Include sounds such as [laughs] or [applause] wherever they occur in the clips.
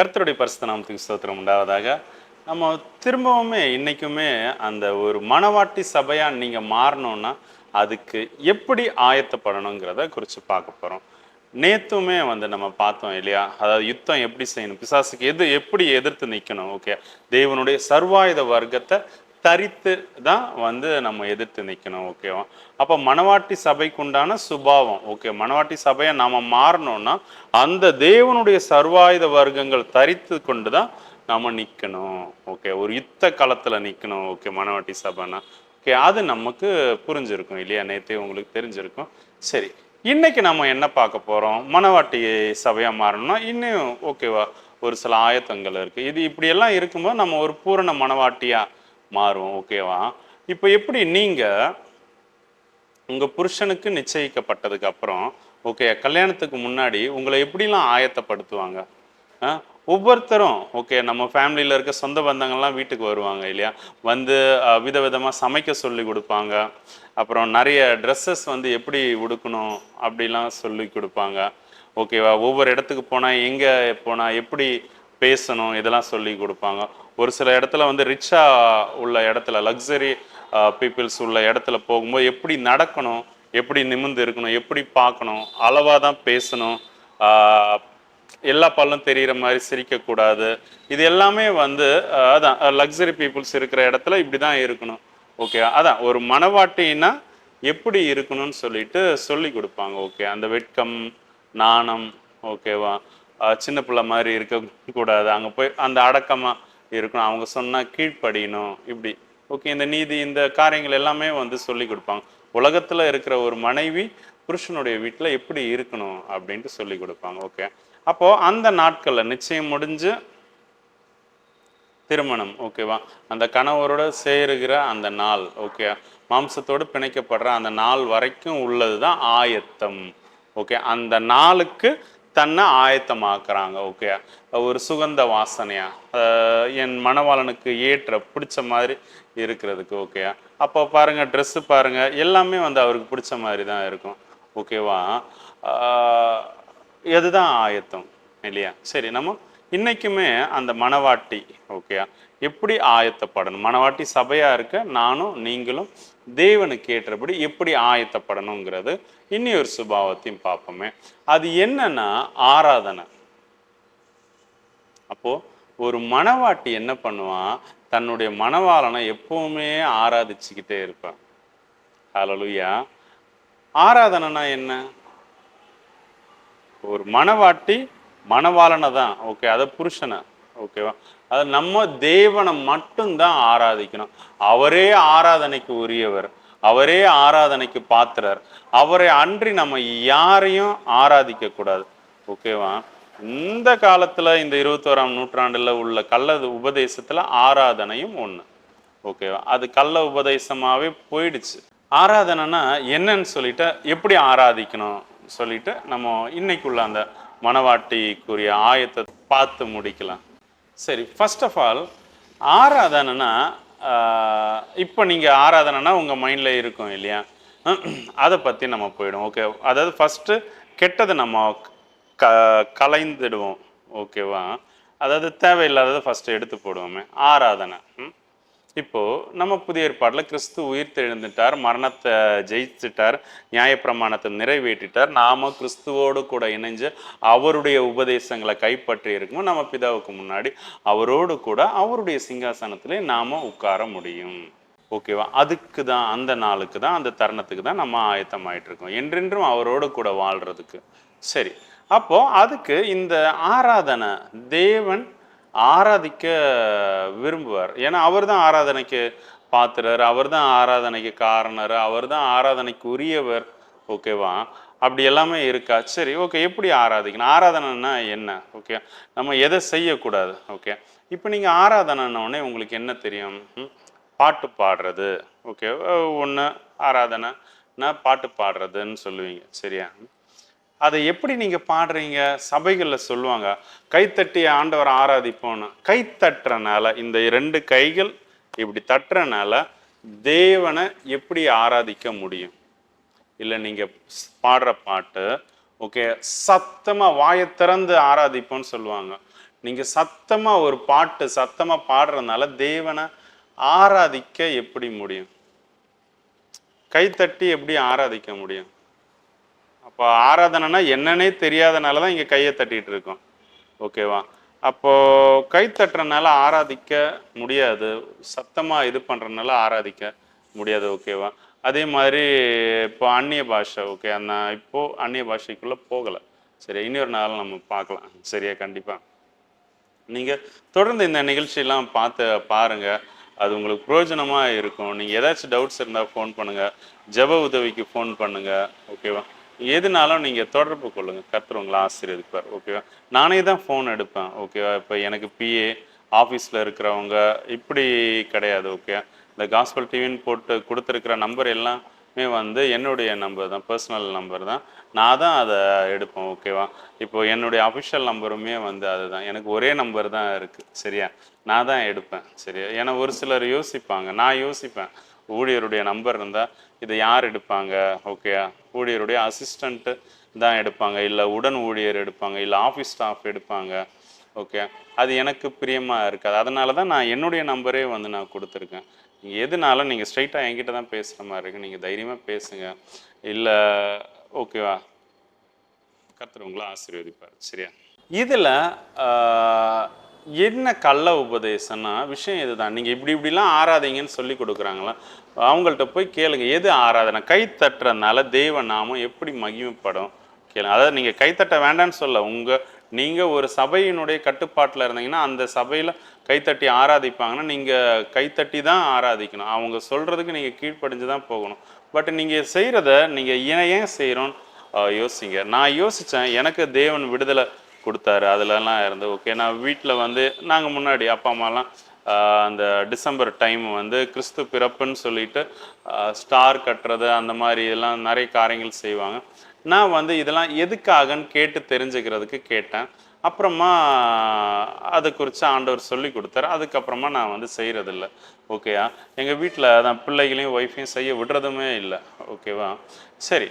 கர்த்தருடைய பரிசுத்த நாமத்துக்கு ஸ்தோத்திரம் உண்டாவதாக. நம்ம திரும்பவுமே இன்றைக்குமே அந்த ஒரு மனவாட்டி சபையாக நீங்கள் மாறணும்னா அதுக்கு எப்படி ஆயத்தப்படணுங்கிறத குறித்து பார்க்க போகிறோம் நேத்துமே வந்து நம்ம பார்த்தோம் இல்லையா? அதாவது யுத்தம் எப்படி செய்யணும்? பிசாசுக்கு எது எப்படி எதிர்த்து நிற்கணும் ஓகே. தேவனுடைய சர்வாயுத வர்க்கத்தை தரித்து தான் வந்து நம்ம எதிர்த்து நிற்கணும் ஓகேவா அப்போ மணவாட்டி சபைக்குண்டான சுபாவம் ஓகே மணவாட்டி சபையை நாம் மாறணும்னா அந்த தேவனுடைய சர்வாயுத வர்க்கங்கள் தரித்து கொண்டு தான் நம்ம நிற்கணும் ஓகே ஒரு யுத்த காலத்தில் நிற்கணும் ஓகே மணவாட்டி சபைனா ஓகே அது நமக்கு புரிஞ்சிருக்கும் இல்லையா? நேற்று உங்களுக்கு தெரிஞ்சிருக்கும். சரி இன்னைக்கு நம்ம என்ன பார்க்க போகிறோம் மணவாட்டி சபையாக மாறணும்னா இன்னும் ஓகேவா ஒரு சில ஆயத்தங்கள் இருக்குது இது இப்படியெல்லாம் இருக்கும்போது நம்ம ஒரு பூரண மணவாட்டியாக மாறுவோம் ஓகேவா? இப்போ எப்படி நீங்கள் உங்கள் புருஷனுக்கு நிச்சயிக்கப்பட்டதுக்கு அப்புறம் ஓகே கல்யாணத்துக்கு முன்னாடி உங்களை எப்படிலாம் ஆயத்தப்படுத்துவாங்க? ஆ? ஒவ்வொருத்தரும் ஓகே நம்ம ஃபேமிலியில் இருக்க சொந்த பந்தங்கள்லாம் வீட்டுக்கு வருவாங்க இல்லையா? வந்து விதவிதமாக சமைக்க சொல்லி கொடுப்பாங்க. அப்புறம் நிறைய ட்ரெஸ்ஸஸ் வந்து எப்படி உடுக்கணும் அப்படிலாம் சொல்லி கொடுப்பாங்க. ஓகேவா? ஒவ்வொரு இடத்துக்கு போனால் எங்கே போனால் எப்படி பேசணும் இதெல்லாம் சொல்லி கொடுப்பாங்க. ஒரு சில இடத்துல வந்து ரிச்சா உள்ள இடத்துல லக்ஸரி பீப்புள்ஸ் உள்ள இடத்துல போகும்போது எப்படி நடக்கணும் எப்படி நிமிர்ந்து இருக்கணும் எப்படி பார்க்கணும் அளவாக தான் பேசணும் எல்லா பல்லும் தெரிகிற மாதிரி சிரிக்கக்கூடாது. இது எல்லாமே வந்து அதான் லக்ஸரி பீப்புள்ஸ் இருக்கிற இடத்துல இப்படி தான் இருக்கணும். ஓகே அதான் ஒரு மனவாட்டின்னா எப்படி இருக்கணும்னு சொல்லிட்டு சொல்லி கொடுப்பாங்க. ஓகே அந்த வெட்கம் நாணம் ஓகேவா சின்ன பிள்ளை மாதிரி இருக்கக்கூடாது அங்கே போய் அந்த அடக்கமாக இருக்கணும். அவங்க சொன்னால் கீழ்ப்படியணும். இப்படி. ஓகே இந்த நீதி இந்த காரியங்கள் எல்லாமே வந்து சொல்லி கொடுப்பாங்க. உலகத்தில் இருக்கிற ஒரு மனைவி புருஷனுடைய வீட்டில் எப்படி இருக்கணும் அப்படின்ட்டு சொல்லி கொடுப்பாங்க. ஓகே அப்போது அந்த நாட்களில் நிச்சயம் முடிஞ்சு திருமணம். ஓகேவா அந்த கணவரோட சேருகிற அந்த நாள். ஓகே மாம்சத்தோடு பிணைக்கப்படுற அந்த நாள் வரைக்கும் உள்ளது தான் ஆயத்தம். ஓகே அந்த நாளுக்கு தன்னை ஆயத்தமாக்குறாங்க ஓகே ஒரு சுகந்த வாசனையா? என் மணவாளனுக்கு ஏற்ற பிடிச்ச மாதிரி இருக்கிறதுக்கு ஓகே அப்போ பாருங்கள் ட்ரெஸ்ஸு பாருங்கள் எல்லாமே வந்து அவருக்கு பிடிச்ச மாதிரி தான் இருக்கும் ஓகேவா இதுதான் ஆயத்தம் இல்லையா? சரி நம்ம இன்னைக்குமே அந்த மணவாட்டி ஓகேயா எப்படி ஆயத்தப்படணும்? மணவாட்டி சபையா இருக்க நானும் நீங்களும் தேவனுக்கு ஏற்றபடி எப்படி ஆயத்தப்படணுங்கிறது இனி ஒரு சுபாவத்தையும் பார்ப்போமே. அது என்னன்னா ஆராதனை. அப்போ ஒரு மணவாட்டி என்ன பண்ணுவான்? தன்னுடைய மணவாளனை எப்பவுமே ஆராதிச்சுக்கிட்டே இருப்பான். ஹalleluya ஆராதனைனா என்ன? ஒரு மணவாட்டி மணவாளனை தான். ஓகே அதை புருஷனை. ஓகேவா அது நம்ம தேவனை மட்டும்தான் ஆராதிக்கணும். அவரே ஆராதனைக்கு உரியவர். அவரே ஆராதனைக்கு பாத்திரர். அவரை அன்றி நம்ம யாரையும் ஆராதிக்க கூடாது. ஓகேவா இந்த காலத்துல இந்த இருபத்தோராம் நூற்றாண்டுல உள்ள கள்ள உபதேசத்துல ஆராதனையும் ஒண்ணு. ஓகேவா அது கள்ள உபதேசமாவே போயிடுச்சு. ஆராதனைனா என்னன்னு சொல்லிட்டு எப்படி ஆராதிக்கணும்? சொல்லிட்டு நம்ம இன்னைக்குள்ள அந்த மனவாட்டிக்குரிய ஆயத்தை பார்த்து முடிக்கலாம். சரி ஃபர்ஸ்ட் ஆஃப் ஆல் ஆராதனைனா இப்போ நீங்கள் ஆராதனைனா உங்கள் மைண்டில் இருக்கும் இல்லையா? அதை பற்றி நம்ம போயிடும் ஓகே அதாவது ஃபஸ்ட்டு கெட்டதை நம்ம க கலைந்துடுவோம் ஓகேவா அதாவது தேவையில்லாததை ஃபஸ்ட்டு எடுத்து போடுவோமே ஆராதனை. இப்போ நம்ம புதிய ஏற்பாட்டில் கிறிஸ்து உயிர் தெழுந்துட்டார் மரணத்தை ஜெயிச்சிட்டார் நியாயப்பிரமாணத்தை நிறைவேற்றிட்டார் நாம கிறிஸ்துவோடு கூட இணைஞ்சு அவருடைய உபதேசங்களை கைப்பற்றி இருக்குமோ நம்ம பிதாவுக்கு முன்னாடி அவரோடு கூட அவருடைய சிங்காசனத்திலே நாம உட்கார முடியும். ஓகேவா? அதுக்கு தான் அந்த நாளுக்கு தான் அந்த தருணத்துக்கு தான் நம்ம ஆயத்தமாயிட்டு இருக்கோம் என்றென்றும் அவரோடு கூட வாழ்றதுக்கு. சரி. அப்போ அதுக்கு இந்த ஆராதனை தேவன் ஆராதிக்க விரும்புவார். ஏன்னா அவர் தான் ஆராதனைக்கு பாத்திரர் அவர் தான் ஆராதனைக்கு காரணர் அவர் தான் ஆராதனைக்கு உரியவர் ஓகேவா? அப்படி எல்லாமே இருக்கா? சரி ஓகே எப்படி ஆராதிக்கணும்? ஆராதனைன்னா என்ன? ஓகே நம்ம எதை செய்யக்கூடாது? ஓகே இப்போ நீங்கள் ஆராதனைன்னொடனே உங்களுக்கு என்ன தெரியும்? பாட்டு பாடுறது. ஓகே ஒன்று ஆராதனைனா பாட்டு பாடுறதுன்னு சொல்லுவீங்க. சரியா? அதை எப்படி நீங்க பாடுறீங்க? சபைகளில் சொல்லுவாங்க கைத்தட்டிய ஆண்டவரை ஆராதிப்போன்னு. கை தட்டுறனால இந்த ரெண்டு கைகள் இப்படி தட்டுறனால தேவனை எப்படி ஆராதிக்க முடியும்? இல்லை நீங்கள் பாடுற பாட்டு ஓகே சத்தமாக வாயை திறந்து ஆராதிப்போன்னு சொல்லுவாங்க. நீங்க சத்தமா ஒரு பாட்டு சத்தமாக பாடுறதுனால தேவனை ஆராதிக்க எப்படி முடியும்? கைத்தட்டி எப்படி ஆராதிக்க முடியும்? அப்போ ஆராதனைனா என்னன்னே தெரியாதனால தான் இங்கே கையை தட்டிகிட்டு இருக்கோம். ஓகேவா? அப்போது கை தட்டுறனால ஆராதிக்க முடியாது. சத்தமாக இது பண்ணுறதுனால ஆராதிக்க முடியாது ஓகேவா? அதே மாதிரி இப்போ அந்நிய பாஷை ஓகே நான் இப்போது அந்நிய பாஷைக்குள்ளே போகலை. சரி இன்னொரு நாள் நம்ம பார்க்கலாம். சரியா கண்டிப்பாக நீங்கள் தொடர்ந்து இந்த நிகழ்ச்சியெல்லாம் பார்த்து பாருங்க. அது உங்களுக்கு பிரயோஜனமாக இருக்கும். நீங்கள் ஏதாச்சும் டவுட்ஸ் இருந்தால் ஃபோன் பண்ணுங்கள் ஜெப உதவிக்கு ஃபோன் பண்ணுங்கள் ஓகேவா? எதுனாலும் நீங்கள் தொடர்பு கொள்ளுங்கள் கர்த்தர் உங்களை ஆசீர்வதிப்பார். ஓகேவா நானே தான் ஃபோன் எடுப்பேன். ஓகேவா இப்போ எனக்கு பிஏ ஆஃபீஸில் இருக்கிறவங்க இப்படி கிடையாது. ஓகே இந்த காஸ்பல் டிவின்னு போட்டு கொடுத்துருக்கிற நம்பர் எல்லாமே வந்து என்னுடைய நம்பர் தான். பர்சனல் நம்பர் தான். நான் தான் அதை எடுப்பேன். ஓகேவா இப்போ என்னுடைய அஃபிஷியல் நம்பருமே வந்து அதுதான். எனக்கு ஒரே நம்பர் தான் இருக்குது சரியா? நான் தான் எடுப்பேன். சரியா? ஏன்னா ஒரு சிலர் யோசிப்பாங்க. நான் யோசிப்பேன். ஊழியருடைய நம்பர் இருந்தால் இதை யார் எடுப்பாங்க? ஓகேயா ஊழியருடைய அசிஸ்டண்ட்டு தான் எடுப்பாங்க இல்லை உடன் ஊழியர் எடுப்பாங்க இல்லை ஆஃபீஸ் ஸ்டாஃப் எடுப்பாங்க. ஓகே அது எனக்கு பிரியமாக இருக்காது. அதனால தான் நான் என்னுடைய நம்பரே வந்து நான் கொடுத்துருக்கேன். நீங்கள் எதுனாலும் நீங்கள் ஸ்ட்ரைட்டாக என்கிட்ட தான் பேசுகிற மாதிரி இருக்கு. நீங்கள் தைரியமாக பேசுங்க. இல்லை ஓகேவா கர்த்தர் ஆசீர்வதிப்பார். சரியா? இதில் என்ன கள்ள உபதேசம்னா விஷயம் இதுதான். நீங்கள் இப்படி இப்படிலாம் ஆராதிங்கன்னு சொல்லி கொடுக்குறாங்களா? அவங்கள்ட்ட போய் கேளுங்க. எது ஆராதனை? கை தட்டுறதுனால தெய்வ நாமம் எப்படி மகிமைப்படும்? கேளுங்க. அதாவது நீங்கள் கைத்தட்ட வேண்டாம்னு சொல்ல உங்கள் நீங்கள் ஒரு சபையினுடைய கட்டுப்பாட்டில் இருந்தீங்கன்னா அந்த சபையில் கைத்தட்டி ஆராதிப்பாங்கன்னா நீங்கள் கைத்தட்டி தான் ஆராதிக்கணும். அவங்க சொல்கிறதுக்கு நீங்கள் கீழ்ப்படிஞ்சு தான் போகணும். பட் நீங்கள் செய்கிறத நீங்கள் ஏன் ஏன் செய்கிறோன்னு யோசிங்க. நான் யோசித்தேன் எனக்கு தேவன் விடுதலை கொடுத்தாரு. அதுலலாம் இருந்து ஓகே நான் வீட்டில் வந்து நாங்கள் முன்னாடி அப்பா அம்மாலாம் அந்த டிசம்பர் டைம் வந்து கிறிஸ்து பிறப்புன்னு சொல்லிட்டு ஸ்டார் கட்டுறது அந்த மாதிரி இதெல்லாம் நிறைய காரியங்கள் செய்வாங்க. நான் வந்து இதெல்லாம் எதுக்காகன்னு கேட்டு தெரிஞ்சுக்கிறதுக்கு கேட்டேன். அப்புறமா அதை குறித்து ஆண்டவர் சொல்லி கொடுத்தாரு. அதுக்கப்புறமா நான் வந்து செய்கிறதில்ல ஓகேயா எங்கள் வீட்டில் அதான் பிள்ளைகளையும் ஒய்ஃபையும் செய்ய விடுறதுமே இல்லை. ஓகேவா சரி.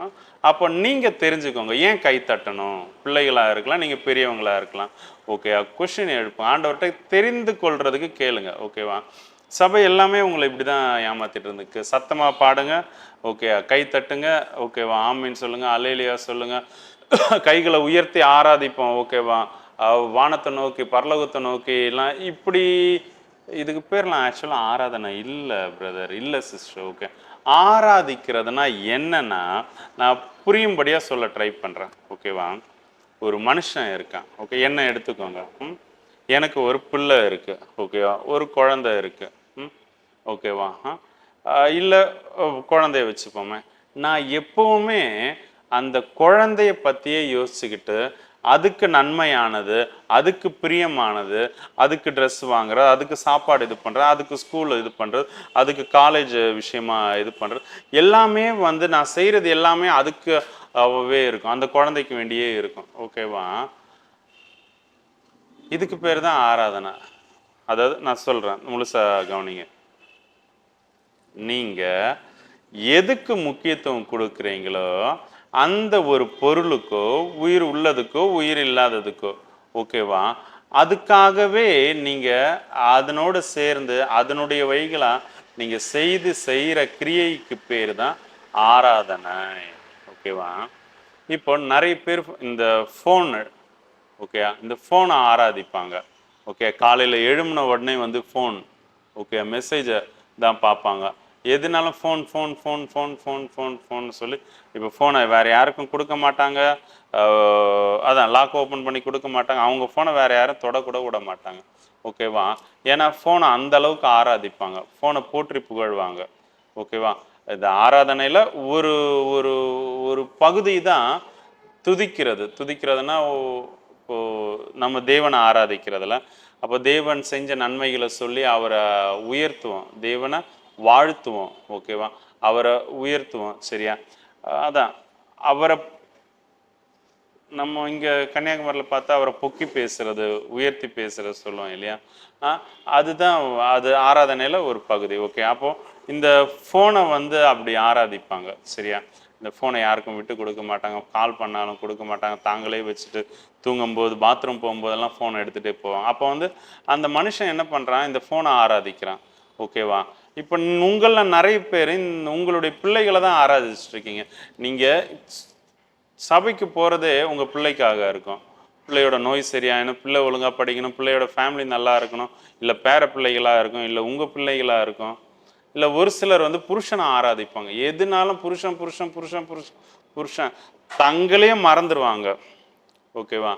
ஆ, அப்போ நீங்கள் தெரிஞ்சுக்கோங்க ஏன் கை தட்டணும்? பிள்ளைகளாக இருக்கலாம் நீங்கள் பெரியவங்களாக இருக்கலாம். ஓகே கொஷின் எழுப்பும் ஆண்டவர்கிட்ட தெரிந்து கொள்றதுக்கு கேளுங்க. ஓகேவா சபை எல்லாமே உங்களை இப்படி தான் ஏமாத்திட்டு இருந்துக்கு. சத்தமாக பாடுங்க ஓகே கை தட்டுங்க ஓகேவா ஆமின்னு சொல்லுங்கள் அலேலியா சொல்லுங்கள் [coughs] கைகளை உயர்த்தி ஆராதிப்போம் ஓகேவா வானத்தை நோக்கி பரலோகத்தை நோக்கி எல்லாம் இப்படி இதுக்கு பேர்லாம் ஆக்சுவலாக ஆராதனை இல்லை பிரதர் இல்லை சிஸ்டர் ஓகே ஆராதிக்கிறதுனா என்னன்னா நான் புரியும்படியாக சொல்ல ட்ரை பண்ணுறேன் ஓகேவா ஒரு மனுஷன் இருக்கான். ஓகே என்ன எடுத்துக்கோங்க. ம்? எனக்கு ஒரு பிள்ளை இருக்கு. ஓகேவா ஒரு குழந்தை இருக்கு. ம்? ஓகேவா இல்லை குழந்தைய வச்சுப்போமே. நான் எப்பவுமே அந்த குழந்தைய பற்றியே யோசிச்சுக்கிட்டு அதுக்கு நன்மையானது அதுக்கு பிரியமானது அதுக்கு ட்ரெஸ் வாங்குறது அதுக்கு சாப்பாடு இது பண்ணுறது அதுக்கு ஸ்கூல் இது பண்ணுறது அதுக்கு காலேஜ் விஷயமா இது பண்ணுறது எல்லாமே வந்து நான் செய்கிறது எல்லாமே அதுக்குவே இருக்கும். அந்த குழந்தைக்கு வேண்டியே இருக்கும். ஓகேவா இதுக்கு பேர் தான் ஆராதனை. அதாவது நான் சொல்கிறேன் முழுசா கவனிங்க. நீங்கள் எதுக்கு முக்கியத்துவம் கொடுக்குறீங்களோ அந்த ஒரு பொருளுக்கோ உயிர் உள்ளதுக்கோ உயிர் இல்லாததுக்கோ ஓகேவா? அதுக்காகவே நீங்கள் அதனோட சேர்ந்து அதனுடைய வைகளாக நீங்கள் செய்து செய்கிற கிரியைக்கு பேர் தான் ஆராதனை. ஓகேவா? இப்போ நிறைய பேர் இந்த ஃபோன் ஓகே இந்த ஃபோனை ஆராதிப்பாங்க. ஓகே காலையில் எழும்பின உடனே வந்து ஃபோன் ஓகே மெசேஜை தான் பார்ப்பாங்க. எதுனாலும் phone phone phone phone phone phone phone சொல்லி இப்போ ஃபோனை வேறு யாருக்கும் கொடுக்க மாட்டாங்க. அதான் லாக் ஓப்பன் பண்ணி கொடுக்க மாட்டாங்க. அவங்க ஃபோனை வேறு யாரும் தொடக்கூட விட மாட்டாங்க. ஓகேவா ஏன்னா ஃபோனை அந்த அளவுக்கு ஆராதிப்பாங்க. ஃபோனை போற்றி புகழ்வாங்க. ஓகேவா இந்த ஆராதனையில் ஒரு ஒரு ஒரு பகுதி தான் துதிக்கிறது. துதிக்கிறதுனா இப்போது இப்போ நம்ம தேவனை ஆராதிக்கிறதுல. அப்போ தேவன் செஞ்ச நன்மைகளை சொல்லி அவரை உயர்த்துவோம். தேவனை வாழ்த்துவோம் ஓகேவா? அவரை உயர்த்துவோம் சரியா? அதான். அவரை நம்ம இங்கே கன்னியாகுமரியில் பார்த்தா அவரை பொக்கி பேசுறது உயர்த்தி பேசுறது சொல்லுவோம் இல்லையா? அதுதான் அது ஆராதனையில் ஒரு பகுதி ஓகே? அப்போது இந்த ஃபோனை வந்து அப்படி ஆராதிப்பாங்க சரியா? இந்த ஃபோனை யாருக்கும் விட்டு கொடுக்க மாட்டாங்க கால் பண்ணாலும் கொடுக்க மாட்டாங்க தாங்களே வச்சுட்டு தூங்கும்போது பாத்ரூம் போகும்போதெல்லாம் ஃபோனை எடுத்துகிட்டே போவாங்க. அப்போ வந்து அந்த மனுஷன் என்ன பண்ணுறான் இந்த ஃபோனை ஆராதிக்கிறான் ஓகேவா? இப்போ உங்களில் நிறைய பேர் உங்களுடைய பிள்ளைகளை தான் ஆராதிச்சிட்ருக்கீங்க. நீங்கள் சபைக்கு போகிறதே உங்கள் பிள்ளைக்காக இருக்கும். பிள்ளையோட நோய் சரியாகணும் பிள்ளை ஒழுங்காக படிக்கணும் பிள்ளையோட ஃபேமிலி நல்லா இருக்கணும் இல்லை பேர பிள்ளைகளாக இருக்கும் இல்லை உங்கள் பிள்ளைகளாக இருக்கும் இல்லை ஒரு சிலர் வந்து புருஷனை ஆராதிப்பாங்க. எதுனாலும் புருஷன் புருஷன் புருஷன் புருஷன் புருஷன் தங்களையே மறந்துடுவாங்க ஓகேவா?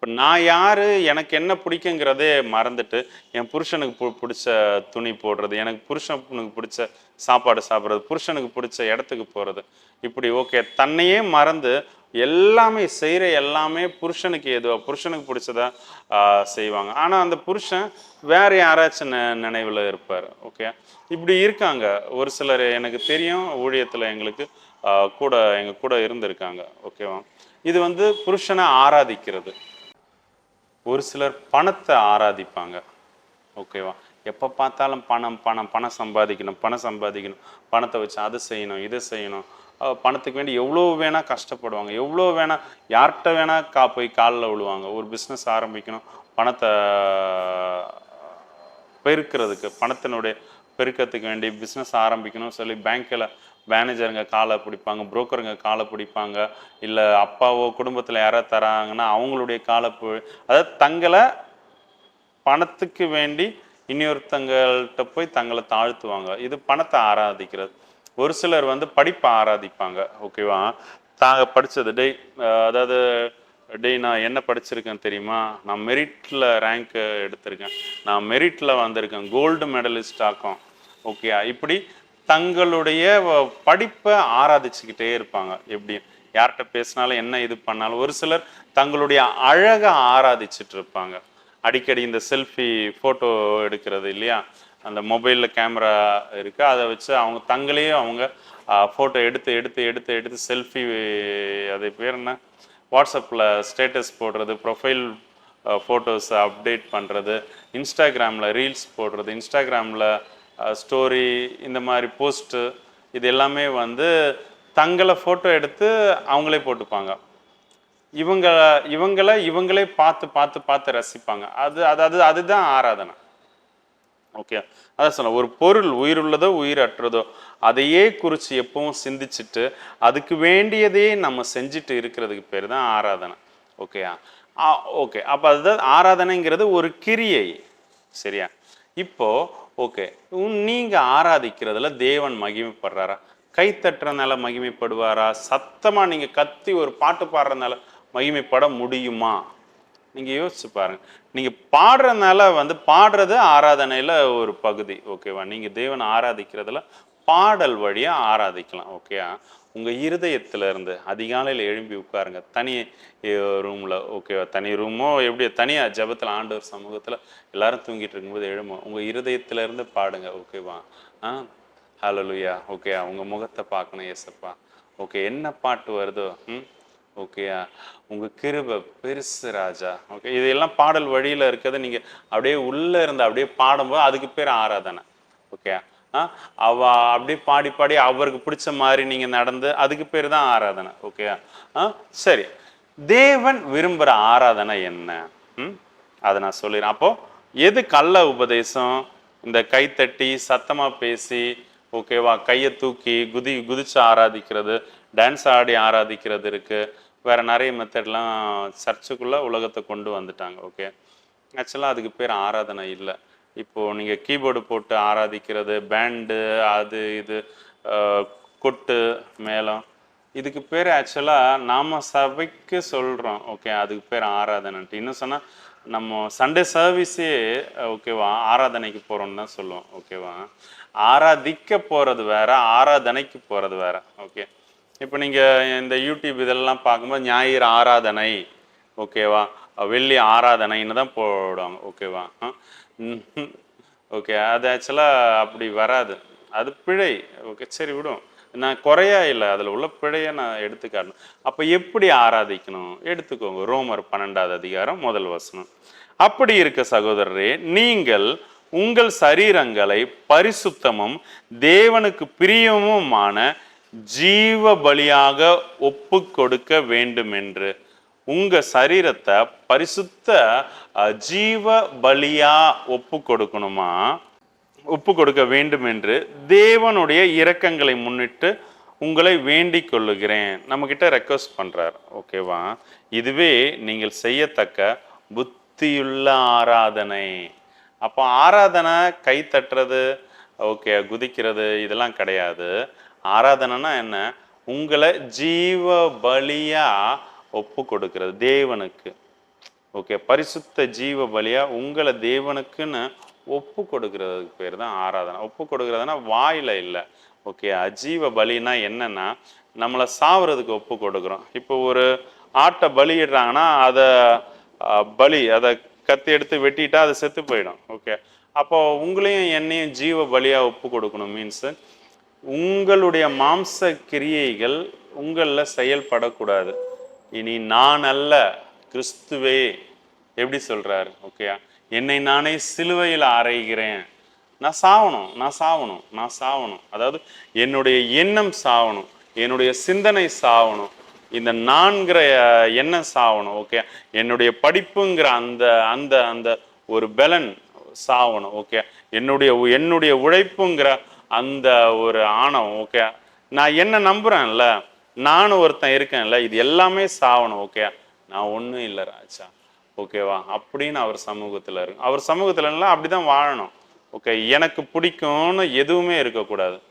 இப்போ நான் யார் எனக்கு என்ன பிடிக்குங்கிறதே மறந்துட்டு என் புருஷனுக்கு பு பிடிச்ச துணி போடுறது எனக்கு புருஷனுக்கு பிடிச்ச சாப்பாடு சாப்பிட்றது புருஷனுக்கு பிடிச்ச இடத்துக்கு போகிறது இப்படி ஓகே தன்னையே மறந்து எல்லாமே செய்கிற எல்லாமே புருஷனுக்கு எதுவாக புருஷனுக்கு பிடிச்சதா செய்வாங்க. ஆனால் அந்த புருஷன் வேற யாராச்சும் நெ நினைவில் இருப்பார் ஓகே? இப்படி இருக்காங்க. ஒரு சிலர் எனக்கு தெரியும் ஊழியத்தில் எங்களுக்கு கூட எங்கள் கூட இருந்திருக்காங்க ஓகேவா? இது வந்து புருஷனை ஆராதிக்கிறது. ஒரு சிலர் பணத்தை ஆராதிப்பாங்க. ஓகேவா? எப்போ பார்த்தாலும் பணம் பணம் பணம் சம்பாதிக்கணும் பணம் சம்பாதிக்கணும். பணத்தை வச்சு அதை செய்யணும் இதை செய்யணும். பணத்துக்கு வேண்டி எவ்வளோ வேணால் கஷ்டப்படுவாங்க. எவ்வளோ வேணால் யார்கிட்ட வேணால் கா போய் காலில் விழுவாங்க. ஒரு பிஸ்னஸ் ஆரம்பிக்கணும். பணத்தை பெருக்கிறதுக்கு பணத்தினுடைய பெருக்கத்துக்கு வேண்டி பிஸ்னஸ் ஆரம்பிக்கணும் சொல்லி பேங்க்கில் மேனேஜருங்க காலை பிடிப்பாங்க புரோக்கருங்க காலை பிடிப்பாங்க இல்லை அப்பாவோ குடும்பத்தில் யாராவது தராங்கன்னா அவங்களுடைய காலை அதாவது தங்களை பணத்துக்கு வேண்டி இன்னொருத்தங்கள்கிட்ட போய் தங்களை தாழ்த்துவாங்க. இது பணத்தை ஆராதிக்கிறது. ஒரு சிலர் வந்து படிப்பை ஆராதிப்பாங்க ஓகேவா? தாங்க படித்தது டெய் அதாவது டெய் நான் என்ன படிச்சிருக்கேன் தெரியுமா? நான் மெரிட்டில் ரேங்க் எடுத்திருக்கேன். நான் மெரிட்டில் வந்திருக்கேன். கோல்டு மெடலிஸ்ட் ஆக்கும். ஓகேயா? இப்படி தங்களுடைய படிப்பை ஆராதிச்சுக்கிட்டே இருப்பாங்க. எப்படி? யார்கிட்ட பேசினாலும் என்ன இது பண்ணாலும் ஒரு சிலர் தங்களுடைய அழகை ஆராதிச்சிட்டு இருப்பாங்க. அடிக்கடி இந்த செல்ஃபி ஃபோட்டோ எடுக்கிறது இல்லையா? அந்த மொபைலில் கேமரா இருக்குது அதை வச்சு அவங்க தங்களையே அவங்க ஃபோட்டோ எடுத்து எடுத்து எடுத்து எடுத்து செல்ஃபி அது பேர் என்ன? வாட்ஸ்அப்பில் ஸ்டேட்டஸ் போடுறது ப்ரொஃபைல் ஃபோட்டோஸை அப்டேட் பண்ணுறது இன்ஸ்டாகிராமில் ரீல்ஸ் போடுறது இன்ஸ்டாகிராமில் ஸ்டோரி இந்த மாதிரி போஸ்ட்டு இது எல்லாமே வந்து தங்களை ஃபோட்டோ எடுத்து அவங்களே போட்டுப்பாங்க. இவங்க இவங்கள இவங்களே பார்த்து பார்த்து பார்த்து ரசிப்பாங்க. அது அதாவது அதுதான் ஆராதனை. ஓகே அதான் சொன்னேன் ஒரு பொருள் உயிருள்ளதோ உயிரற்றதோ அதையே குறித்து எப்பவும் சிந்திச்சுட்டு அதுக்கு வேண்டியதையே நம்ம செஞ்சுட்டு இருக்கிறதுக்கு பேர் தான் ஆராதனை. ஓகேயா ஓகே அப்போ அதுதான் ஆராதனைங்கிறது ஒரு கிரியை. சரியா? இப்போது ஓகே. நீங்கள் ஆராதிக்கிறதுல தேவன் மகிமைப்படுறாரா? கை தட்டுறதுனால மகிமைப்படுவாரா? சத்தமாக நீங்கள் கத்தி ஒரு பாட்டு பாடுறதுனால மகிமைப்பட முடியுமா? நீங்கள் யோசிச்சு பாருங்கள் நீங்கள் பாடுறதுனால வந்து பாடுறது ஆராதனையில் ஒரு பகுதி. ஓகேவா? நீங்கள் தேவன் ஆராதிக்கிறதுல பாடல் வழியாக ஆராதிக்கலாம். ஓகேயா? உங்கள் இருதயத்தில் இருந்து அதிகாலையில் எழும்பி உட்காருங்க. தனி ரூமில் ஓகேவா தனி ரூமோ எப்படி தனியாக ஜபத்தில் ஆண்டவர் சமூகத்தில் எல்லாரும் தூங்கிட்டு இருக்கும்போது எழுமோ உங்கள் இருதயத்திலேருந்து பாடுங்க. ஓகேவா ஆ? ஹலலுயா ஓகே உங்கள் முகத்தை பார்க்கணும் ஏசப்பா ஓகே என்ன பாட்டு வருதோ? ம்? ஓகேயா உங்கள் கிருப பெருசு ராஜா. ஓகே இதெல்லாம் பாடல் வழியில் இருக்கிறத நீங்கள் அப்படியே உள்ளே இருந்து அப்படியே பாடும்போது அதுக்கு பேர் ஆராதனை. ஓகே அவ அப்படி பாடி பாடி அவருக்கு பிடிச்ச மாதிரி நீங்க நடந்து அதுக்கு பேர் தான் ஆராதனை ஓகேயா ஆ? சரி. தேவன் விரும்புகிற ஆராதனை என்ன? ம்? அதை நான் சொல்லிடுறேன். அப்போ எது கள்ள உபதேசம்? இந்த கைத்தட்டி சத்தமாக பேசி ஓகேவா கையை தூக்கி குதி குதிச்சு ஆராதிக்கிறது டான்ஸ் ஆடி ஆராதிக்கிறது இருக்கு. வேற நிறைய மெத்தட்லாம் சர்ச்சுக்குள்ள உலகத்தை கொண்டு வந்துட்டாங்க ஓகே ஆக்சுவலாக அதுக்கு பேர் ஆராதனை இல்லை. இப்போது நீங்கள் கீபோர்டு போட்டு ஆராதிக்கிறது பேண்டு அது இது கொட்டு மேளம். இதுக்கு பேர் ஆக்சுவலாக நாம் சபைக்கு சொல்கிறோம் ஓகே அதுக்கு பேர் ஆராதனைன்ட்டு. இன்னும் சொன்னால் நம்ம சண்டே சர்வீஸே ஓகேவா ஆராதனைக்கு போகிறோன்னு தான் சொல்லுவோம். ஓகேவா? ஆராதிக்க போகிறது வேற ஆராதனைக்கு போகிறது வேற. ஓகே. இப்போ நீங்கள் இந்த யூடியூப் இதெல்லாம் பார்க்கும்போது ஞாயிறு ஆராதனை ஓகேவா? வெள்ளி ஆராதனைன்னு தான் போடுவாங்க. ஓகேவா? [laughs] ஓகே அது ஆக்சுவலாக அப்படி வராது. அது பிழை. ஓகே சரி விடும். நான் குறையா இல்லை அதில் உள்ள பிழையை நான் எடுத்துக்காட்டணும். அப்போ எப்படி ஆராதிக்கணும்? எடுத்துக்கோங்க. ரோமர் பன்னெண்டாவது அதிகாரம் முதல் வசனம். அப்படி இருக்க சகோதரரே நீங்கள் உங்கள் சரீரங்களை பரிசுத்தமும் தேவனுக்கு பிரியமுமான ஜீவ பலியாக ஒப்பு கொடுக்க வேண்டும் என்று உங்கள் சரீரத்தை பரிசுத்த ஜீவ பலியாக ஒப்பு கொடுக்கணுமா? ஒப்பு கொடுக்க வேண்டும் என்று தேவனுடைய இரக்கங்களை முன்னிட்டு உங்களை வேண்டிக் கொள்ளுகிறேன். நம்மக்கிட்ட ரெக்வஸ்ட் பண்ணுறார் ஓகேவா? இதுவே நீங்கள் செய்யத்தக்க புத்தியுள்ள ஆராதனை. அப்போ ஆராதனை கை தட்டுறது ஓகே குதிக்கிறது இதெல்லாம் கிடையாது. ஆராதனைனா என்ன? உங்களை ஜீவ பலியாக ஒப்பு கொடுக்கிறது தேவனுக்கு. ஓகே பரிசுத்த ஜீவ பலியா உங்களை தேவனுக்குன்னு ஒப்பு கொடுக்கறதுக்கு பேர் தான் ஆராதனை. ஒப்பு கொடுக்கறதுனா வாயில இல்லை. ஓகே அஜீவ பலினா என்னன்னா நம்மளை சாவறதுக்கு ஒப்பு கொடுக்குறோம் இப்போ ஒரு ஆட்டை பலியிடுறாங்கன்னா அதை பலி அதை கத்தி எடுத்து வெட்டிட்டா அது செத்து போயிடும். ஓகே அப்போ உங்களையும் என்னையும் ஜீவ பலியா ஒப்பு கொடுக்கணும் மீன்ஸ் உங்களுடைய மாம்ச கிரியைகள் உங்களில் செயல்படக்கூடாது. இனி நான் அல்ல கிறிஸ்துவே. எப்படி சொல்கிறார் ஓகேயா என்னை நானே சிலுவையில் அரைகிறேன் நான் சாவணும் நான் சாவணும் நான் சாவணும். அதாவது என்னுடைய எண்ணம் சாவணும் என்னுடைய சிந்தனை சாவணும் இந்த நான்கிற எண்ணம் சாவணும் ஓகே என்னுடைய படிப்புங்கிற அந்த அந்த அந்த ஒரு பலன் சாவணும் ஓகே என்னுடைய உ- என்னுடைய உழைப்புங்கிற அந்த ஒரு ஆணவம் ஓகே நான் என்ன நம்புறேன்ல? நானும் ஒருத்தன் இருக்கேன்ல இது எல்லாமே சாவணும் ஓகே நான் ஒன்றும் இல்லை ராஜா ஓகேவா அப்படின்னு அவர் சமூகத்தில் இருக்கு. அவர் சமூகத்துலலாம் எல்லாம் அப்படிதான் வாழணும் ஓகே எனக்கு பிடிக்கும்னு எதுவுமே இருக்கக்கூடாது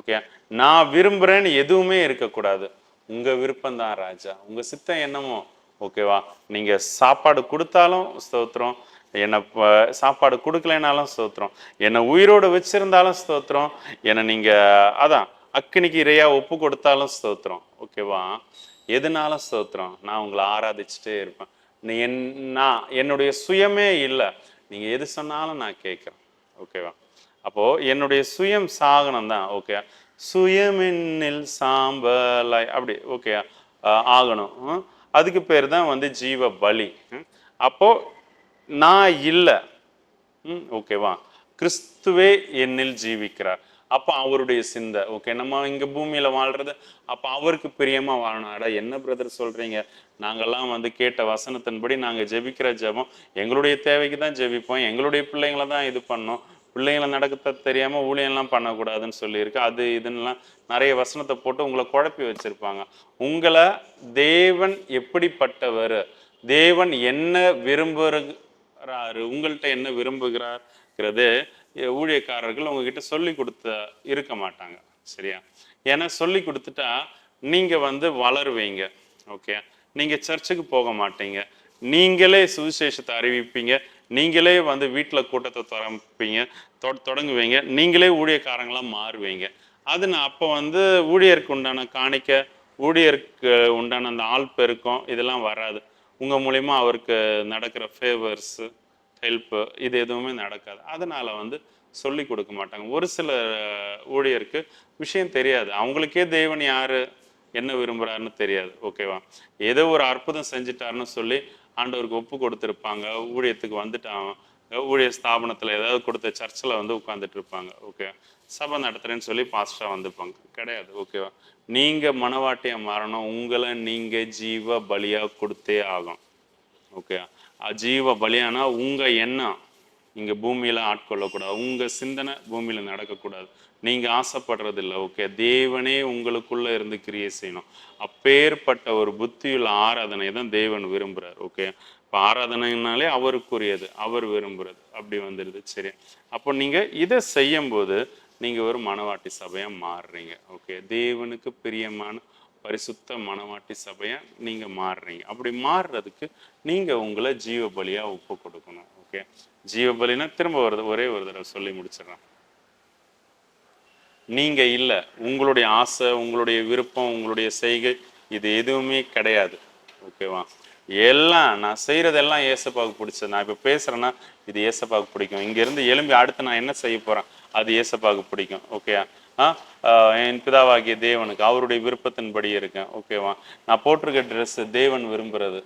ஓகே நான் விரும்புகிறேன்னு எதுவுமே இருக்கக்கூடாது. உங்கள் விருப்பம் தான் ராஜா. உங்கள் சித்தம் என்னமோ ஓகேவா நீங்கள் சாப்பாடு கொடுத்தாலும் ஸ்தோத்திரம். என்னை ப- சாப்பாடு கொடுக்கலைனாலும் ஸ்தோத்திரம். என்னை உயிரோடு வச்சிருந்தாலும் ஸ்தோத்திரம். என்னை நீங்கள் அதான் அக்கினிக்கு இறையா ஒப்பு கொடுத்தாலும் ஸ்தோத்திரம். ஓகேவா? எதுனாலும் ஸ்தோத்திரம். நான் உங்களை ஆராதிச்சுட்டே இருப்பேன். நீ என் நான் என்னுடைய சுயமே இல்லை. நீங்கள் எது சொன்னாலும் நான் கேட்குறேன். ஓகேவா? அப்போது என்னுடைய சுயம் சாகனம் தான். ஓகே? சுயமென்னில் சாம்பலாய் அப்படி ஓகே? ஆகணும். ம். அதுக்கு பேர் தான் வந்து ஜீவ பலி. ம். நான் இல்லை. ம் ஓகேவா? கிறிஸ்துவே என்னில் ஜீவிக்கிறார். அப்போ அவருடைய சிந்தை. ஓகே நம்ம இங்கே பூமியில் வாழ்றது அப்போ அவருக்கு பிரியமாக வாழணும். அடா என்ன பிரதர் சொல்கிறீங்க நாங்கெல்லாம் வந்து கேட்ட வசனத்தின்படி நாங்கள் ஜெபிக்கிற ஜெபம் எங்களுடைய தேவைக்கு தான் ஜெபிப்போம் எங்களுடைய பிள்ளைங்கள தான் இது பண்ணோம். பிள்ளைங்களை நடக்க தெரியாமல் ஊழியம்லாம் பண்ணக்கூடாதுன்னு சொல்லியிருக்கு. அது இதுன்னெலாம் நிறைய வசனத்தை போட்டு உங்களை குழப்பி வச்சுருப்பாங்க. உங்களை தேவன் எப்படிப்பட்டவர்? தேவன் என்ன விரும்புகிறாரு? உங்கள்கிட்ட என்ன விரும்புகிறாருங்கிறது ஊழியக்காரர்கள் உங்ககிட்ட சொல்லி கொடுத்த இருக்க மாட்டாங்க. சரியா? ஏன்னா சொல்லி கொடுத்துட்டா நீங்கள் வந்து வளருவீங்க. ஓகே? நீங்கள் சர்ச்சுக்கு போக மாட்டீங்க. நீங்களே சுவிசேஷத்தை அறிவிப்பீங்க. நீங்களே வந்து வீட்டில் கூட்டத்தை திறப்பீங்க. தொ- தொடங்குவீங்க. நீங்களே ஊழியக்காரங்களா மாறுவீங்க. அது நான் அப்போ வந்து ஊழியருக்கு உண்டான காணிக்க ஊழியருக்கு உண்டான அந்த ஆள் பெருக்கம் இதெல்லாம் வராது. உங்கள் மூலிமா அவருக்கு நடக்கிற ஃபேவர்ஸு ஹெல்ப்பு இது எதுவுமே நடக்காது. அதனால் வந்து சொல்லி கொடுக்க மாட்டாங்க. ஒரு சில ஊழியருக்கு விஷயம் தெரியாது. அவங்களுக்கே தேவன் யார் என்ன விரும்புகிறாருன்னு தெரியாது. ஓகேவா ஏதோ ஒரு அற்புதம் செஞ்சுட்டாருன்னு சொல்லி ஆண்டவருக்கு ஒப்பு கொடுத்துருப்பாங்க. ஊழியத்துக்கு வந்துட்டாங்க ஊழிய ஸ்தாபனத்தில் ஏதாவது கொடுத்த சர்ச்சில் வந்து உட்காந்துட்டு இருப்பாங்க. ஓகே சபை நடத்துறேன்னு சொல்லி பாஸ்டாக வந்துப்பாங்க கிடையாது. ஓகேவா நீங்கள் மனவாட்டியாக மாறணும். உங்களை நீங்கள் ஜீவ பலியாக கொடுத்தே ஆகும் ஓகேவா அஜீவ பலியானா உங்கள் எண்ணம். நீங்கள் பூமியில் ஆட்கொள்ளக்கூடாது. உங்கள் சிந்தனை பூமியில் நடக்கக்கூடாது. நீங்கள் ஆசைப்படுறது இல்லை ஓகே தேவனே உங்களுக்குள்ளே இருந்து கிரியை செய்யணும். அப்பேற்பட்ட ஒரு புத்தியுள்ள ஆராதனை தான் தேவன் விரும்புகிறார் ஓகே இப்போ ஆராதனைனாலே அவருக்குரியது. அவர் விரும்புகிறது அப்படி வந்துடுது. சரி. அப்போ நீங்கள் இதை செய்யும்போது நீங்கள் ஒரு மனவாட்டி சபையாக மாறுறீங்க. ஓகே தேவனுக்கு பிரியமான பரிசுத்த மனவாட்டி சபையா நீங்க மாறுறீங்க. அப்படி மாறுறதுக்கு நீங்க உங்களை ஜீவ பலியா ஒப்பு கொடுக்கணும். ஓகே ஜீவ பலினா திரும்ப வருது ஒரே ஒரு தடவை சொல்லி முடிச்சிடுறேன். நீங்க இல்ல உங்களுடைய ஆசை உங்களுடைய விருப்பம் உங்களுடைய செய்கை இது எதுவுமே கிடையாது. ஓகேவா எல்லாம் நான் செய்யறதெல்லாம் ஏசப்பாவுக்கு பிடிச்சது. நான் இப்ப பேசுறேன்னா இது ஏசப்பாவுக்கு பிடிக்கும். இங்க இருந்து எலும்பி அடுத்து நான் என்ன செய்ய போறேன்? அது ஏசப்பாவுக்கு பிடிக்கும். ஓகேயா என் பிதாவாகிய தேவனுக்கு அவருடைய விருப்பத்தின்படி இருக்கேன். ஓகேவா நான் போட்டிருக்க ட்ரெஸ் தேவன் விரும்புறது.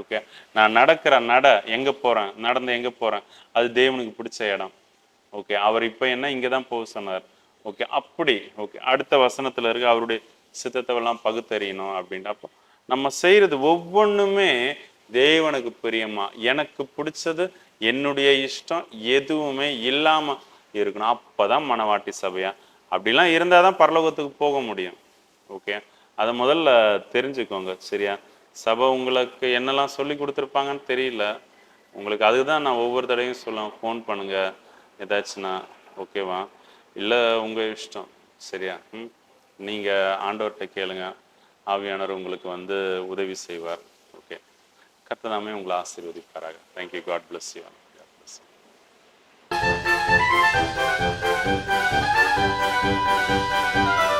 ஓகே நான் நடக்கிற நட எங்க போறேன்? நடந்து எங்க போறேன்? அது தேவனுக்கு பிடிச்ச இடம். ஓகே அவர் இப்போ என்ன இங்கே தான் போக சொன்னார். ஓகே அப்படி ஓகே அடுத்த வசனத்தில் இருக்க அவருடைய சித்தத்தை எல்லாம் பகுத்தறியணும் அப்படின்ட்டு. அப்போ நம்ம செய்யறது ஒவ்வொன்றுமே தேவனுக்கு பிரியமா? எனக்கு பிடிச்சது என்னுடைய இஷ்டம் எதுவுமே இல்லாமல் இருக்கணும். அப்போ தான் மனவாட்டி சபையா? அப்படிலாம் இருந்தால் தான் பரலோகத்துக்கு போக முடியும். ஓகே அதை முதல்ல தெரிஞ்சுக்கோங்க. சரியா? சபை உங்களுக்கு என்னெல்லாம் சொல்லி கொடுத்துருப்பாங்கன்னு தெரியல. உங்களுக்கு அதுதான் நான் ஒவ்வொரு தடவையும் சொல்லுவேன். ஃபோன் பண்ணுங்கள் ஏதாச்சுன்னா ஓகேவா இல்லை உங்கள் இஷ்டம். சரியா? ம்? நீங்கள் ஆண்டவர்கிட்ட கேளுங்க. ஆவியானவர் உங்களுக்கு வந்து உதவி செய்வார். ஓகே கர்த்ததாமே உங்களை ஆசீர்வதிப்பாராக. Thank you god bless you Thank